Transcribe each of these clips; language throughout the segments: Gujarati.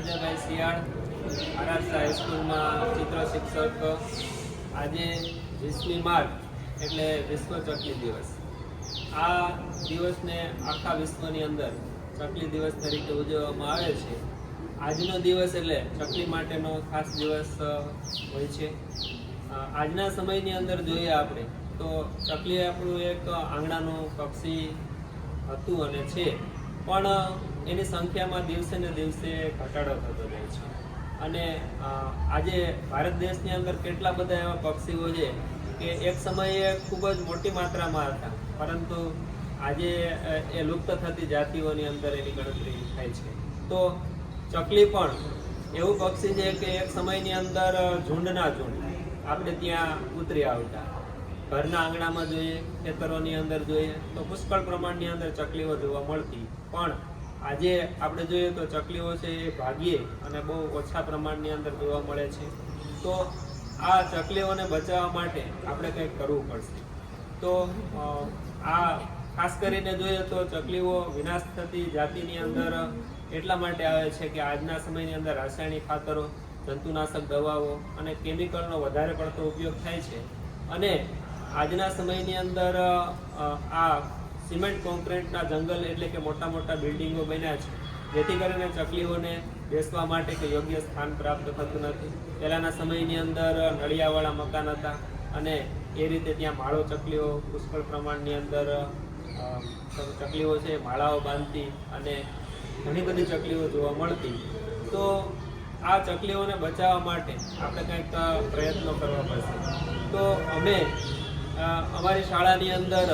રાજાભાઈ શિયાળ આરાસા હાઈસ્કૂલમાં ચિત્ર શિક્ષક. આજે વીસમી માર્ચ, એટલે વિશ્વ ચકલી દિવસ. આ દિવસને આખા વિશ્વની અંદર ચકલી દિવસ તરીકે ઉજવવામાં આવે છે. આજનો દિવસ એટલે ચકલી માટેનો ખાસ દિવસ હોય છે. આજના સમયની અંદર જોઈએ આપણે, તો ચકલી આપણું એક આંગણાનું પક્ષી હતું અને છે. પણ એની સંખ્યામાં દિવસે ને દિવસે ઘટાડો થતો જાય છે. અને આજે ભારત દેશની અંદર કેટલા બધા એવા પક્ષીઓ છે કે એક સમયે ખૂબ જ મોટી માત્રામાં હતા. પરંતુ આજે એ લુપ્ત થતી જાતિઓની અંદર એની ગણતરી થાય છે. તો ચકલી પણ એવું પક્ષી છે કે એક સમયની અંદર ઝુંડના ઝુંડ આપણે ત્યાં ઉતરી આવતા. ઘરના આંગણામાં જોઈએ, ખેતરોની અંદર જોઈએ, તો પુષ્કળ પ્રમાણની અંદર ચકલીઓ જોવા મળતી. પણ આજે આપણે જોઈએ તો ચકલીઓ છે એ ભાગીએ અને બહુ ઓછા પ્રમાણની અંદર જોવા મળે છે. તો આ ચકલીઓને બચાવવા માટે આપણે કંઈક કરવું પડશે. તો આ ખાસ કરીને જોઈએ તો ચકલીઓ વિનાશ થતી જાતિની અંદર એટલા માટે આવે છે કે આજના સમયની અંદર રાસાયણિક ખાતરો, જંતુનાશક દવાઓ અને કેમિકલનો વધારે પડતો ઉપયોગ થાય છે. અને આજના સમયની અંદર આ સિમેન્ટ કોન્ક્રીટના જંગલ એટલે કે મોટા મોટા બિલ્ડિંગો બન્યા છે. જેથી કરીને ચકલીઓને બેસવા માટે કે યોગ્ય સ્થાન પ્રાપ્ત થતું નથી. પહેલાંના સમયની અંદર નળિયાવાળા મકાન હતા અને એ રીતે ત્યાં માળો ચકલીઓ પુષ્કળ પ્રમાણની અંદર ચકલીઓ છે, માળાઓ બાંધતી અને ઘણી બધી ચકલીઓ જોવા મળતી. તો આ ચકલીઓને બચાવવા માટે આપણે કંઈક પ્રયત્નો કરવા પડશે. તો અમે અમારી શાળાની અંદર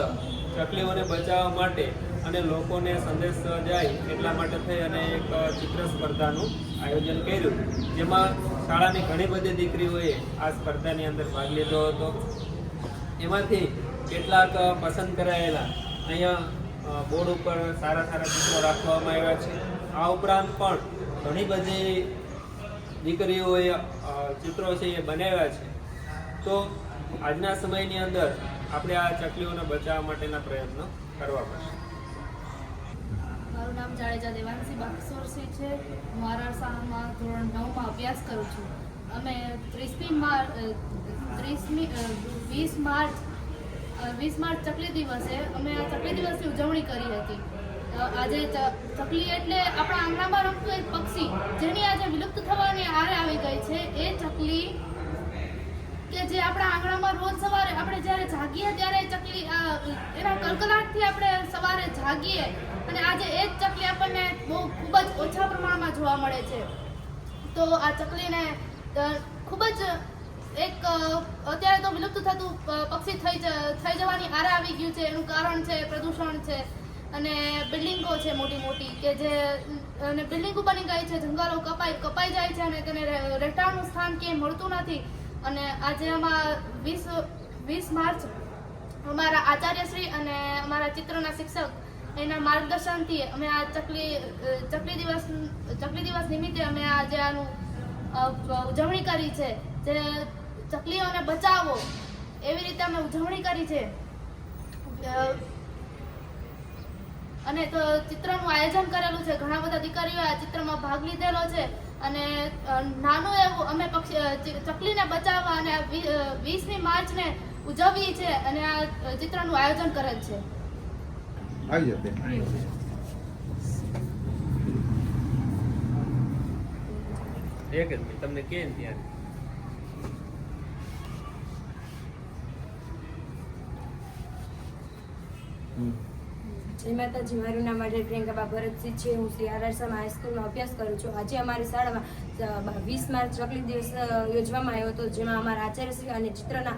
ચકલીઓને બચાવવા માટે અને લોકોને સંદેશ જાય એટલા માટે થઈ અને એક ચિત્ર સ્પર્ધાનું આયોજન કર્યું. જેમાં શાળાની ઘણી બધી દીકરીઓએ આ સ્પર્ધાની અંદર ભાગ લીધો હતો. એમાંથી કેટલાક પસંદ કરાયેલા અહીંયા બોર્ડ ઉપર સારા સારા ચિત્રો રાખવામાં આવ્યા છે. આ ઉપરાંત પણ ઘણી બધી દીકરીઓએ ચિત્રો છે એ બનાવ્યા છે. તો આજના સમયની અંદર આપણે આ ચકલીઓને બચાવવા માટેના પ્રયત્નો કરવા પડશે. મારું નામ જાડેજા દેવાંશી બાગસોરસી છે. હું આરઆરસામાં ધોરણ નવમાં અભ્યાસ કરું છું. અમે ત્રીસમી માર્ચ ત્રીસમી વીસ માર્ચ વીસ માર્ચ ચકલી દિવસે અમે આ ચકલી દિવસની ઉજવણી કરી હતી. આજે ચકલી એટલે આપણા આંગણામાં રમતું એક પક્ષી, જેની આજે વિલુપ્ત થવાની આરે આવી ગઈ છે. એ ચકલી કે જે આપણા આંગણામાં રોજ જાગીએ ત્યારે ચકલી એના કલકલાટથી આપણે સવારે જાગીએ અને આજે એ જ ચકલી આપણને બહુ ખૂબ જ ઓછા પ્રમાણમાં જોવા મળે છે. તો આ ચકલીને ખૂબ જ એક અત્યારે તો વિલુપ્ત થતું પક્ષી થઈ થઈ જવાની આરે આવી ગયું છે. એનું કારણ છે પ્રદૂષણ છે અને બિલ્ડિંગો છે મોટી મોટી કે જે, અને બિલ્ડિંગો બની ગઈ છે. જંગલો કપાઈ કપાઈ જાય છે અને તેને રહે- રહેઠાણનું સ્થાન ક્યાંય મળતું નથી. અને આજે આમાં વીસ વીસ માર્ચ અમારા આચાર્યશ્રી અને અમારા ચિત્રના શિક્ષક એના માર્ગદર્શનથી અમે આ ચકલી ચકલી દિવસ ચકલી દિવસ નિમિત્તે અમે આજે આનું ઉજવણી કરી છે જે ચકલીઓને બચાવો, એવી રીતે અમે ઉજવણી કરી છે. અને તો ચિત્રનું આયોજન કરેલું છે. ઘણા બધા દીકરીઓ આ ચિત્રમાં ભાગ લીધેલો છે. અને નાનું એવું અમે પક્ષી ચકલીને બચાવવા અને વીસમી માર્ચને ઉજવવી છે અને આ ચિત્રનું આયોજન કરેલ છે. આવી જતે એક જ તમને કે ત્યાં ત્યારે જય માતાજી મારું નામ આજે પ્રિયંકાબા ભરતસિંહ છે. હું શ્રી આરઆરસામાં હાઈસ્કૂલમાં અભ્યાસ કરું છું. આજે અમારી શાળામાં વીસ માર્ચ ચકલી દિવસ યોજવામાં આવ્યો હતો, જેમાં અમારા આચાર્યશ્રી અને ચિત્રના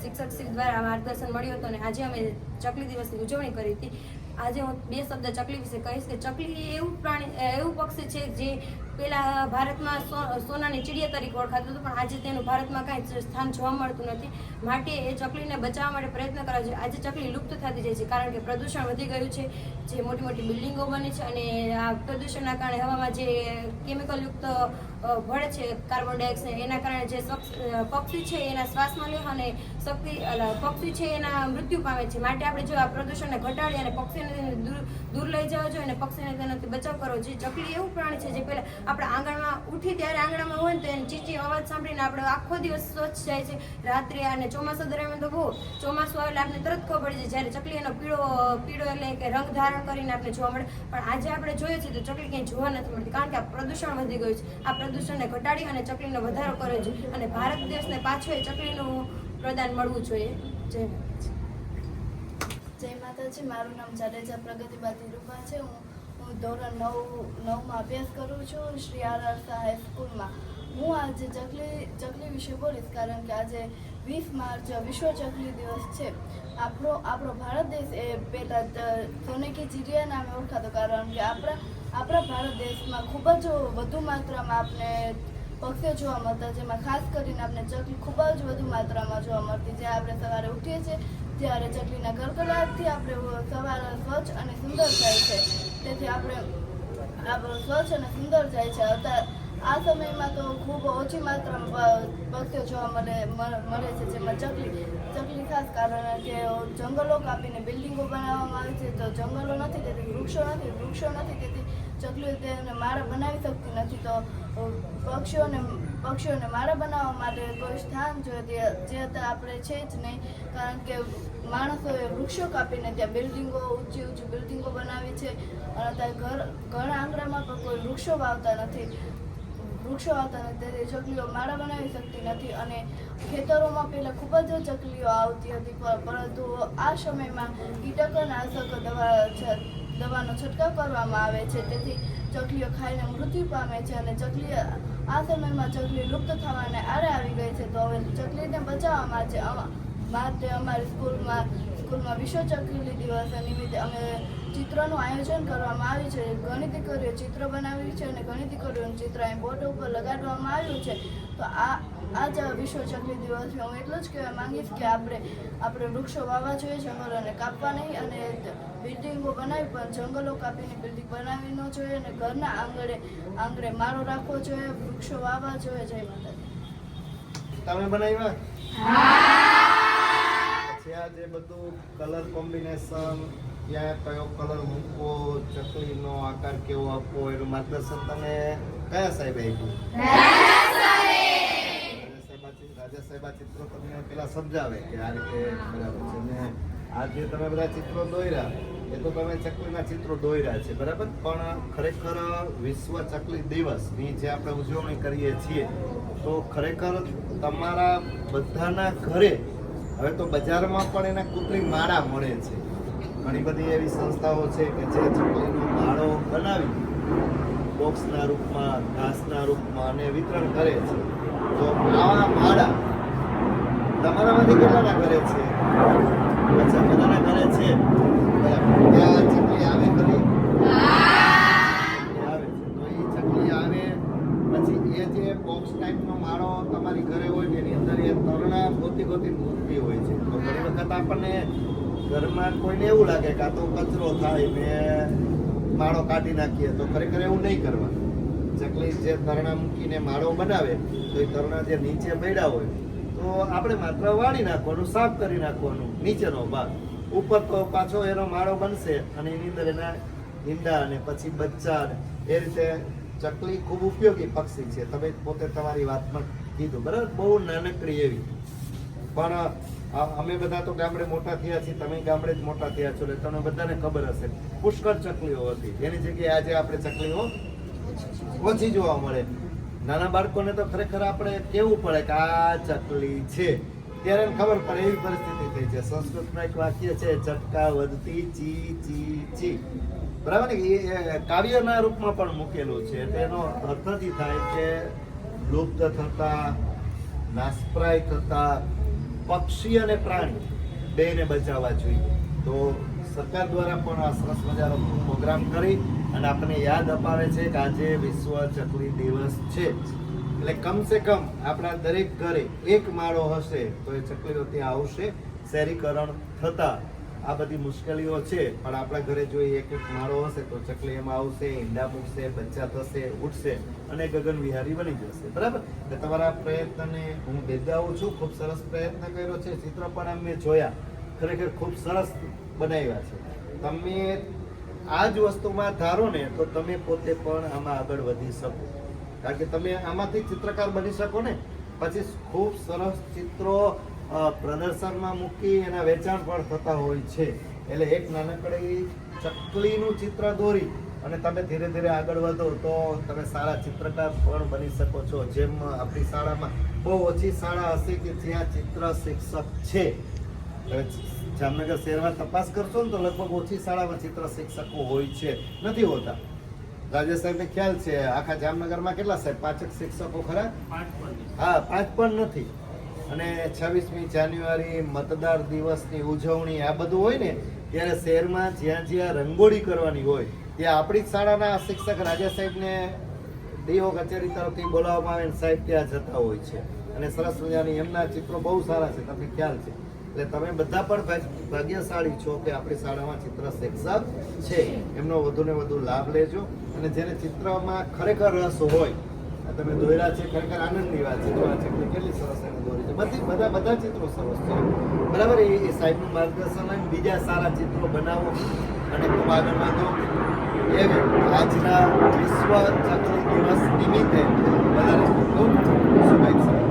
શિક્ષક શિક્ષકશ્રી દ્વારા માર્ગદર્શન મળ્યું હતું અને આજે અમે ચકલી દિવસની ઉજવણી કરી હતી. આજે હું બે શબ્દ ચકલી વિશે કહીશ કે ચકલી એ એવું પ્રાણી એવું પક્ષી છે જે પેલા ભારતમાં સોનાની ચીડિયા તરીકે ઓળખાતું હતું, પણ આજે તેનું ભારતમાં કાંઈ સ્થાન જોવા મળતું નથી. માટે એ ચકલીને બચાવવા માટે પ્રયત્ન કરવા જોઈએ. આજે ચકલી લુપ્ત થતી જાય છે, કારણ કે પ્રદૂષણ વધી ગયું છે, જે મોટી મોટી બિલ્ડિંગો બની છે અને આ પ્રદૂષણના કારણે હવામાં જે કેમિકલયુક્ત ભળે છે, કાર્બન ડાયોક્સાઇડ, એના કારણે જે પક્ષી છે, એના શ્વાસમાં લે અને શક્તિ પક્ષી છે, એના મૃત્યુ પામે છે. માટે આપણે જો આ પ્રદૂષણને ઘટાડી અને પક્ષીને દૂર લઈ જવા જોઈએ અને પક્ષીને તેનાથી બચાવ કરવો જોઈએ. ચકલી એવું પ્રાણી છે જે પહેલા આપણા આંગણમાં ઉઠી ત્યારે આંગણામાં હોય ને તો એની ચીચી અવાજ સાંભળીને આપણે આખો દિવસ સ્વચ્છ જાય છે. રાત્રે અને ચોમાસા દરમિયાન તો બહુ ચોમાસું આવે એટલે આપણે તરત ખબર પડી જાય જ્યારે ચકલી એનો પીળો પીળો એટલે કે રંગ ધારણ કરીને આપણે જોવા મળે. પણ આજે આપણે જોઈએ છીએ તો ચકલી ક્યાંય જોવા નથી મળતી. કારણ કે આ પ્રદૂષણ વધી ગયું છે. આ પ્રદૂષણને ઘટાડી અને ચકલીનો વધારો કર્યો છે. અને ભારત દેશને પાછો એ ચકલીનું પ્રદાન મળવું જોઈએ. જય. જય છે મારું નામ જાડેજા પ્રગતિબા ધીરુભા છે. હું હું ધોરણ નવ, નવમાં અભ્યાસ કરું છું શ્રી આર શાહ હાઈસ્કૂલમાં હું આજે ચકલી ચકલી વિશે બોલીશ કારણ કે આજે વીસ માર્ચ વિશ્વ ચકલી દિવસ છે. આપણો આપણો ભારત દેશ એ પહેલાં સોને કી ચિડિયા નામે ઓળખાતો કારણ કે આપણા આપણા ભારત દેશમાં ખૂબ જ વધુ માત્રામાં આપણે પક્ષીઓ જોવા મળતા, જેમાં ખાસ કરીને આપણે ચકલી ખૂબ જ વધુ માત્રામાં જોવા મળતી, જે આપણે સવારે ઉઠીએ છીએ ત્યારે ચકલીના કલકલાટથી આપણે સવાર સ્વચ્છ અને સુંદર થાય છે. તેથી આપણે આપણું સ્વચ્છ અને સુંદર જાય છે. અત્યારે આ સમયમાં તો ખૂબ ઓછી માત્રામાં પક્ષીઓ જોવા મળે મળે છે. જેમાં ચકલી ચકલી ખાસ કારણ કે જંગલો કાપીને બિલ્ડિંગો બનાવવામાં આવે છે. તો જંગલો નથી, તેથી વૃક્ષો નથી વૃક્ષો નથી, તેથી ચકલીઓ તેને માળા બનાવી શકતી નથી. તો પક્ષીઓને પક્ષીઓને માળા બનાવવા માટે કોઈ સ્થાન જોઈએ જે આપણે છે જ નહીં. કારણ કે માણસોએ વૃક્ષો કાપીને ત્યાં બિલ્ડિંગો, ઊંચી ઊંચી બિલ્ડિંગો બનાવી છે. અને અત્યારે ઘર, ઘણા આંગણામાં પણ કોઈ વૃક્ષો વાવતા નથી. વૃક્ષો હતા અને તેથી ચકલીઓ માળા બનાવી શકતી નથી અને ખેતરોમાં પહેલાં ખૂબ જ ચકલીઓ આવતી હતી પર- પરંતુ આ સમયમાં કીટકનાશક દવા દવાનો છંટકાવ કરવામાં આવે છે. તેથી ચકલીઓ ખાઈને મૃત્યુ પામે છે અને ચકલી આ સમયમાં ચકલી લુપ્ત થવાને આરે આવી ગઈ છે. તો હવે ચકલીને બચાવવા માટે માટે અમારી સ્કૂલમાં સ્કૂલમાં વિશ્વ ચકલી દિવસ નિમિત્તે અમે ચિત્રનું આયોજન કરવામાં આવ્યું છે. ઘણી દીકરીઓ ચિત્ર બનાવી છે અને ઘણી દીકરીઓનું ચિત્ર અહીં બોર્ડ ઉપર લગાડવામાં આવ્યું છે. તો આ આજ વિશ્વ ચકલી દિવસ હું એટલું જ કહેવા માંગીશ કે આપણે આપણે વૃક્ષો વાવવા જોઈએ જંગલોને કાપવા નહીં અને બિલ્ડિંગો બનાવી પણ જંગલો કાપીને બિલ્ડિંગ બનાવી ન જોઈએ અને ઘરના આંગણે આંગણે માળો રાખવો જોઈએ વૃક્ષો વાવવા જોઈએ. જય માતાજી. તમે બનાવ્યા? પછી આ જે બધું કલર કોમ્બિનેશન ક્યાં કયો કલર મૂકવો, ચકલીનો આકાર કેવો આપવો, એનું માર્ગદર્શન તમે કયા સાહેબે આપ્યું? રાજા સાહેબા- ચિત્રો તમને પેલા સમજાવે કે આ રીતે બરાબર છે. ને આ તમે બધા ચિત્રો દોર્યા, એ તો તમે ચકલીના ચિત્રો દોર્યા છે, બરાબર? પણ ખરેખર વિશ્વ ચકલી દિવસની જે આપણે ઉજવણી કરીએ છીએ, તો ખરેખર તમારા બધાના ઘરે, હવે તો બજારમાં પણ એના કૃત્રિમ માળા મળે છે. ઘણી બધી એવી સંસ્થાઓ છે કે જે ચકલીનો માળો બનાવી બોક્સના રૂપમાં, ઘાસના રૂપમાં અને વિતરણ કરે છે. તો આવા માળા તમારામાંથી કેટલાના ઘરે છે? અચ્છા, બધાના કરે છે? ત્યાં ચકલી આવે ખરી? એ ચકલી આવે, પછી એ જે બોક્સ ટાઈપનો માળો તમારી ઘરે હોય એની અંદર એ તરણા ગોતી ગોતી મૂકતી હોય છે. તો ઘણી વખત આપણને ઘરમાં કોઈને લાગે કે તો કચરો થાય ને માળો કાઢી નાખીએ તો ખરેખર એવું નહીં કરવાનું. ચકલી જે તરણા મૂકીને માળો બનાવે, તો એ તરણા જે નીચે પડ્યા હોય, તો આપણે માત્ર વાળી નાખવાનું, સાફ કરી નાખવાનું, નીચેનો ભાગ. ઉપર તો પાછો એનો માળો બનશે અને એની અંદર એના ઈંડા અને પછી બચ્ચા એ રીતે ચકલી ખૂબ ઉપયોગી પક્ષી છે. તમે પોતે તમારી વાતમાં કીધું, બરાબર? બહુ નાનકડી એવી. પણ અમે બધા તો ગામડે મોટા થયા છીએ, તમે ગામડે જ મોટા થયા છો, એટલે તમને બધાને ખબર હશે. પુષ્કળ ચકલીઓ હતી. એની જગ્યાએ આજે આપણે ચકલીઓ ઓછી જોવા મળે. નાના બાળકોને તો ખરેખર આપણે કેવું પડે કે આ ચકલી છે. ત્યારે ખબર પડે, એવી પરિસ્થિતિ થઈ છે. સંસ્કૃતમાં એક વાક્ય છે, ચટકા વધતી ચી ચી ચી. બરાબર ને? એ કાવ્યના રૂપમાં પણ મૂકેલું છે. તેનો અર્થ થાય કે લુપ્ત થતા નાશપ્રાય થતા પક્ષી અને પ્રાણી બેને બચાવવા જોઈએ. તો સરકાર દ્વારા પણ આ સરસ મજાનો પ્રોગ્રામ કરી અને આપણને યાદ અપાવે છે કે આજે વિશ્વ ચકલી દિવસ છે. એટલે કમસે કમ આપણા દરેક ઘરે એક માળો હશે તો એ ચકલીઓ ત્યાં આવશે. શહેરીકરણ થતા આ બધી મુશ્કેલીઓ છે, પણ આપણા ઘરે જો એક એક માળો હશે તો ચકલી એમાં આવશે, ઈંડા મૂકશે, બચ્ચા થશે, ઉઠશે અને ગગન વિહારી બની જશે. બરાબર? એટલે તમારા પ્રયત્નને હું બિરદાવું છું. ખૂબ સરસ પ્રયત્ન કર્યો છે. ચિત્ર પણ અમે જોયા. ખરેખર ખૂબ સરસ બનાવ્યા છે. તમે આ જ વસ્તુમાં ધારો ને, તો તમે પોતે પણ આમાં આગળ વધી શકો. કારણ કે તમે આમાંથી ચિત્રકાર બની શકો ને. પછી ખૂબ સરસ ચિત્રો પ્રદર્શનમાં મૂકી એના વેચાણ પણ થતા હોય છે. એટલે એક નાનકડી ચકલીનું ચિત્ર દોરી અને તમે ધીરે ધીરે આગળ વધો તો તમે સારા ચિત્રકાર પણ બની શકો છો. જેમ આપણી શાળામાં બહુ ઓછી શાળા હશે કે જ્યાં ચિત્ર શિક્ષક છે. જામનગર શહેરમાં તપાસ કરશો ને તો લગભગ ઓછી શાળામાં ચિત્ર શિક્ષકો હોય છે. નથી હોતા. રાજેશ સાહેબને ખ્યાલ છે આખા જામનગરમાં કેટલા સાહેબ? પાંચક શિક્ષકો ખરા? હા પાંચ પણ નથી. અને છવ્વીસમી જાન્યુઆરી મતદાર દિવસની ઉજવણી આ બધું હોય ને, ત્યારે શહેરમાં જ્યાં જ્યાં રંગોળી કરવાની હોય, ત્યાં આપણી શાળાના શિક્ષક રાજા સાહેબને ડીઓ કચેરી તરફથી બોલાવવામાં આવે સાહેબ ત્યાં જતા હોય છે. અને સરસ મજાની એમના ચિત્રો બહુ સારા છે, તમને ખ્યાલ છે. એટલે તમે બધા પણ ભાગ- ભાગ્યશાળી છો કે આપણી શાળામાં ચિત્ર શિક્ષક છે. એમનો વધુને વધુ લાભ લેજો. અને જેને ચિત્રમાં ખરેખર રસ હોય તમે દોર્યા છે, ખરેખર આનંદની વાત છે કેટલી સરસ એને દોરી છે. બધી બધા બધા ચિત્રો સરસ છે. બરાબર, એ એ સાહેબનું માર્ગદર્શન અને બીજા સારા ચિત્રો બનાવો અને ખૂબ આગળ વધો. એમ આજના વિશ્વ ચકલી દિવસ નિમિત્તે બધાને ખૂબ શુભેચ્છા